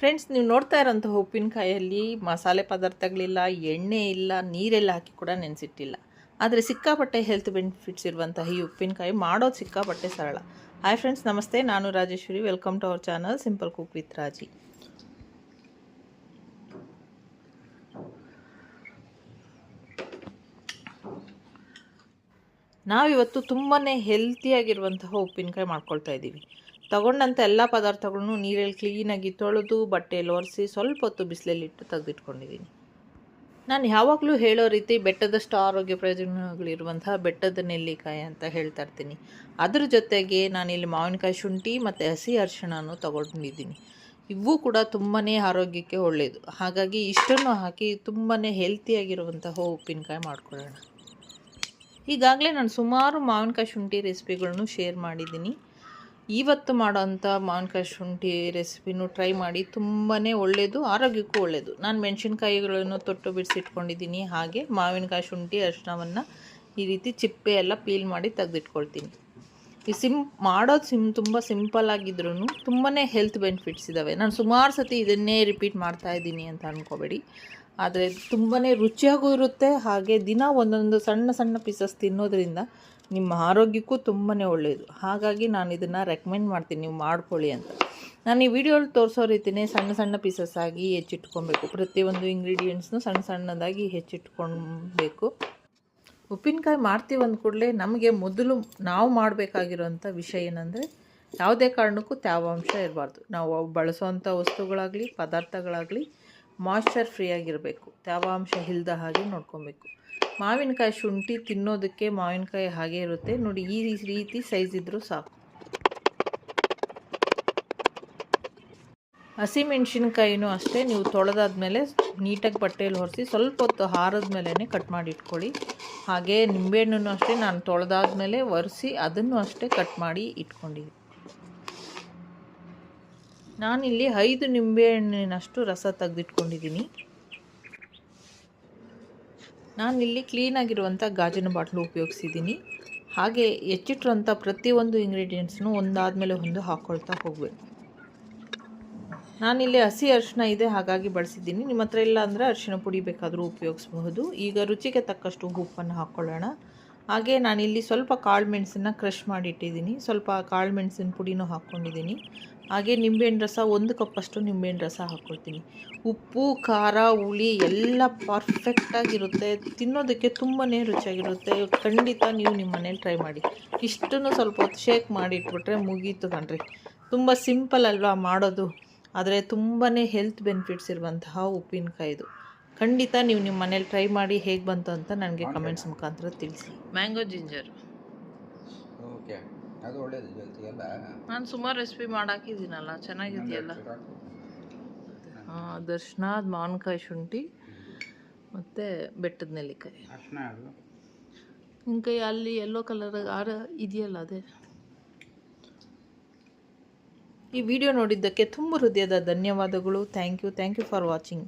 Friends ನೀವು ನೋಡ್ತಾ ಇರೋಂಥ ಉಪ್ಪಿನಕಾಯಲ್ಲಿ ಮಸಾಲೆ ಪದಾರ್ಥಗಳಿಲ್ಲ, ಎಣ್ಣೆ ಇಲ್ಲ, ನೀರೆಲ್ಲ ಹಾಕಿ ಕೂಡ ನೆನೆಸಿಟ್ಟಿಲ್ಲ. ಆದರೆ ಸಿಕ್ಕಾಪಟ್ಟೆ ಹೆಲ್ತ್ ಬೆನಿಫಿಟ್ಸ್ ಇರುವಂತಹ ಈ ಉಪ್ಪಿನಕಾಯಿ ಮಾಡೋದು ಸಿಕ್ಕಾಪಟ್ಟೆ ಸರಳ. ಹಾಯ್ ಫ್ರೆಂಡ್ಸ್ ನಮಸ್ತೆ. ನಾನು Rajeshwari. Welcome to our channel simple cook with Raji ನಾವಿವತ್ತು ತುಂಬಾ ಹೆಲ್ತಿಯಾಗಿರುವಂತಹ ಉಪ್ಪಿನಕಾಯಿ ಮಾಡ್ಕೊಳ್ತಾ ಇದ್ದೀವಿ. ತಗೊಂಡಂಥ ಎಲ್ಲ ಪದಾರ್ಥಗಳನ್ನು ನೀರಲ್ಲಿ ಕ್ಲೀನಾಗಿ ತೊಳೆದು ಬಟ್ಟೆಯಲ್ಲಿ ಒರೆಸಿ ಸ್ವಲ್ಪ ಹೊತ್ತು ಬಿಸಿಲಲ್ಲಿಟ್ಟು ತೆಗೆದಿಟ್ಕೊಂಡಿದ್ದೀನಿ ನಾನು ಯಾವಾಗಲೂ ಹೇಳೋ ರೀತಿ ಬೆಟ್ಟದಷ್ಟು ಆರೋಗ್ಯ ಪ್ರಯೋಜನಗಳಿರುವಂತಹ ಬೆಟ್ಟದ ನೆಲ್ಲಿಕಾಯಿ ಅಂತ ಹೇಳ್ತಾ ಇರ್ತೀನಿ. ಅದ್ರ ಜೊತೆಗೆ ನಾನಿಲ್ಲಿ ಮಾವಿನಕಾಯಿ ಶುಂಠಿ ಮತ್ತು ಹಸಿ ಅರಿಶಿಣನೂ ತಗೊಂಡಿದ್ದೀನಿ. ಇವು ಕೂಡ ತುಂಬಾ ಆರೋಗ್ಯಕ್ಕೆ ಒಳ್ಳೆಯದು ಹಾಗಾಗಿ ಇಷ್ಟನ್ನು ಹಾಕಿ ತುಂಬಾ ಹೆಲ್ತಿಯಾಗಿರುವಂತಹ ಉಪ್ಪಿನಕಾಯಿ ಮಾಡ್ಕೊಳ್ಳೋಣ. ಈಗಾಗಲೇ ನಾನು ಸುಮಾರು ಮಾವಿನಕಾಯಿ ಶುಂಠಿ ರೆಸಿಪಿಗಳನ್ನು ಶೇರ್ ಮಾಡಿದ್ದೀನಿ. ಇವತ್ತು ಮಾಡೋಂಥ ಮಾವಿನಕಾಯಿ ಶುಂಠಿ ರೆಸಿಪಿನೂ ಟ್ರೈ ಮಾಡಿ ತುಂಬಾ ಒಳ್ಳೆಯದು ಆರೋಗ್ಯಕ್ಕೂ ಒಳ್ಳೆಯದು ನಾನು ಮೆಣಸಿನ್ಕಾಯಿಗಳನ್ನು ತೊಟ್ಟು ಬಿಡಿಸಿಟ್ಕೊಂಡಿದ್ದೀನಿ, ಹಾಗೆ ಮಾವಿನಕಾಯಿ ಶುಂಠಿ, ಅರಿಶಿಣವನ್ನು ಈ ರೀತಿ ಚಿಪ್ಪೆ ಎಲ್ಲ ಪೀಲ್ ಮಾಡಿ ತೆಗೆದಿಟ್ಕೊಳ್ತೀನಿ. ಈ ಸಿಮ್, ಮಾಡೋದು ಸಿಮ್ ತುಂಬ ಸಿಂಪಲ್ ಆಗಿದ್ರೂ ತುಂಬಾ ಹೆಲ್ತ್ ಬೆನಿಫಿಟ್ಸ್ ಇದ್ದಾವೆ ನಾನು ಸುಮಾರು ಸತಿ ಇದನ್ನೇ ರಿಪೀಟ್ ಮಾಡ್ತಾ ಇದ್ದೀನಿ ಅಂತ ಅಂದ್ಕೋಬೇಡಿ ಆದರೆ ತುಂಬಾ ರುಚಿಯಾಗೂ ಇರುತ್ತೆ, ಹಾಗೆ ದಿನ ಒಂದೊಂದು ಸಣ್ಣ ಸಣ್ಣ ಪೀಸಸ್ ತಿನ್ನೋದ್ರಿಂದ ನಿಮ್ಮ ಆರೋಗ್ಯಕ್ಕೂ ತುಂಬಾ ಒಳ್ಳೆಯದು ಹಾಗಾಗಿ ನಾನು ಇದನ್ನು ರೆಕಮೆಂಡ್ ಮಾಡ್ತೀನಿ, ನೀವು ಮಾಡ್ಕೊಳ್ಳಿ ಅಂತ. ನಾನು ಈ ವಿಡಿಯೋಲಿ ತೋರಿಸೋ ರೀತಿಯೇ ಸಣ್ಣ ಸಣ್ಣ ಪೀಸಸ್ ಆಗಿ ಹೆಚ್ಚಿಟ್ಕೊಬೇಕು. ಪ್ರತಿಯೊಂದು ಇಂಗ್ರೀಡಿಯೆಂಟ್ಸ್ನು ಸಣ್ಣ ಸಣ್ಣದಾಗಿ ಹೆಚ್ಚಿಟ್ಕೊಬೇಕು. ಉಪ್ಪಿನಕಾಯಿ ಮಾಡ್ತೀವಿ ಅಂದ ಕೂಡಲೇ ನಮಗೆ ಮೊದಲು ನಾವು ಮಾಡಬೇಕಾಗಿರೋಂಥ ವಿಷಯ ಏನಂದರೆ, ಯಾವುದೇ ಕಾರಣಕ್ಕೂ ತ್ಯಾವಾಂಶ ಇರಬಾರ್ದು. ನಾವು ಬಳಸುವಂಥ ವಸ್ತುಗಳಾಗಲಿ, ಪದಾರ್ಥಗಳಾಗಲಿ ಮಾಯ್ಶ್ಚರ್ ಫ್ರೀ ಆಗಿರಬೇಕು. ತೇವಾಂಶ ಇಲ್ಲದ ಹಾಗೆ ನೋಡ್ಕೊಬೇಕು. ಮಾವಿನಕಾಯಿ ಶುಂಠಿ ತಿನ್ನೋದಕ್ಕೆ ಮಾವಿನಕಾಯಿ ಹಾಗೆ ಇರುತ್ತೆ. ನೋಡಿ, ಈ ರೀತಿ ಸೈಜ್ ಇದ್ದರೂ ಸಾಕು. ಹಸಿಮೆಣ್ಸಿನ್ಕಾಯಿನೂ ಅಷ್ಟೇ. ನೀವು ತೊಳೆದಾದ್ಮೇಲೆ ನೀಟಾಗಿ ಬಟ್ಟೆಯಲ್ಲಿ ಹೊರಿಸಿ ಸ್ವಲ್ಪ ಹೊತ್ತು ಹಾರದ ಮೇಲೇ ಕಟ್ ಮಾಡಿ ಇಟ್ಕೊಳ್ಳಿ ಹಾಗೆ ನಿಂಬೆಹಣ್ಣು ಅಷ್ಟೇ ನಾನು ತೊಳೆದಾದ್ಮೇಲೆ ಒರೆಸಿ ಅದನ್ನು ಅಷ್ಟೇ ಕಟ್ ಮಾಡಿ ಇಟ್ಕೊಂಡಿದ್ದೀನಿ. ನಾನಿಲ್ಲಿ ಐದು ನಿಂಬೆಹಣ್ಣಿನಷ್ಟು ರಸ ತೆಗೆದಿಟ್ಕೊಂಡಿದ್ದೀನಿ. ನಾನಿಲ್ಲಿ ಕ್ಲೀನಾಗಿರುವಂಥ ಗಾಜಿನ ಬಾಟ್ಲು ಉಪಯೋಗಿಸಿದ್ದೀನಿ. ಹಾಗೆ ಹೆಚ್ಚಿಟ್ಟಿರುವಂಥ ಪ್ರತಿಯೊಂದು ಇಂಗ್ರೀಡಿಯೆಂಟ್ಸ್ನು ಒಂದಾದಮೇಲೆ ಒಂದು ಹಾಕ್ಕೊಳ್ತಾ ಹೋಗಬೇಕು. ನಾನಿಲ್ಲಿ ಹಸಿ ಅರಿಶಿನ ಇದೆ, ಹಾಗಾಗಿ ಬಳಸಿದ್ದೀನಿ. ನಿಮ್ಮ ಹತ್ರ ಇಲ್ಲ ಅಂದರೆ ಅರಿಶಿನ ಪುಡಿ ಬೇಕಾದರೂ ಉಪಯೋಗಿಸ್ಬಹುದು. ಈಗ ರುಚಿಗೆ ತಕ್ಕಷ್ಟು ಉಪ್ಪನ್ನು ಹಾಕ್ಕೊಳ್ಳೋಣ ಹಾಗೆ ನಾನಿಲ್ಲಿ ಸ್ವಲ್ಪ ಕಾಳು ಮೆಣಸನ್ನು ಕ್ರಷ್ ಮಾಡಿಟ್ಟಿದ್ದೀನಿ. ಸ್ವಲ್ಪ ಕಾಳು ಮೆಣಸಿನ ಪುಡಿನೂ ಹಾಕ್ಕೊಂಡಿದ್ದೀನಿ. ಹಾಗೆ ನಿಂಬೆಹಣ್ಣು ರಸ, ಒಂದು ಕಪ್ಪಷ್ಟು ನಿಂಬೆಹಣ್ಣು ರಸ ಹಾಕ್ಕೊಳ್ತೀನಿ ಉಪ್ಪು, ಖಾರ, ಹುಳಿ ಎಲ್ಲ ಪರ್ಫೆಕ್ಟಾಗಿರುತ್ತೆ ತಿನ್ನೋದಕ್ಕೆ ತುಂಬಾ ರುಚಿಯಾಗಿರುತ್ತೆ. ಖಂಡಿತ ನೀವು ನಿಮ್ಮ ಮನೇಲಿ ಟ್ರೈ ಮಾಡಿ. ಇಷ್ಟನ್ನು ಸ್ವಲ್ಪ ಹೊತ್ತು ಶೇಕ್ ಮಾಡಿ ಇಟ್ಬಿಟ್ರೆ ಮುಗೀತು ಕಣ್ರಿ. ತುಂಬ ಸಿಂಪಲ್ ಅಲ್ವಾ ಮಾಡೋದು. ಆದರೆ ತುಂಬಾ ಹೆಲ್ತ್ ಬೆನಿಫಿಟ್ಸ್ ಇರುವಂತಹ ಉಪ್ಪಿನಕಾಯಿದು. ಖಂಡಿತ ನೀವು ನಿಮ್ಮ ಮನೇಲಿ ಟ್ರೈ ಮಾಡಿ ಹೇಗೆ ಬಂತು ಅಂತ ನನಗೆ ಕಮೆಂಟ್ಸ್ ಮುಖಾಂತರ ತಿಳಿಸಿ. ಮ್ಯಾಂಗೋ ಜಿಂಜರ್ ಓಕೆ ಅದು ಒಳ್ಳೇದು ಹೆಲ್ತಿಗೆಲ್ಲ ನಾನು ಸುಮಾರು ರೆಸಿಪಿ ಮಾಡಾಕಿದ್ದೀನಲ್ಲ ಚೆನ್ನಾಗಿದೆಯಲ್ಲ? ದರ್ಶನಾದ ಮಾವಿನಕಾಯಿ ಶುಂಠಿ ಮತ್ತು ಬೆಟ್ಟದ ನೆಲ್ಲಿಕಾಯಿ. ನಿಮ್ಮ ನಿನ್ನ ಕೈ ಅಲ್ಲಿ ಎಲ್ಲೋ ಕಲರ್ ಆರ ಇದೆಯಲ್ಲ ಅದೇ? ಈ ವಿಡಿಯೋ ನೋಡಿದ್ದಕ್ಕೆ ತುಂಬ ಹೃದಯದ ಧನ್ಯವಾದಗಳು. Thank you thank you for watching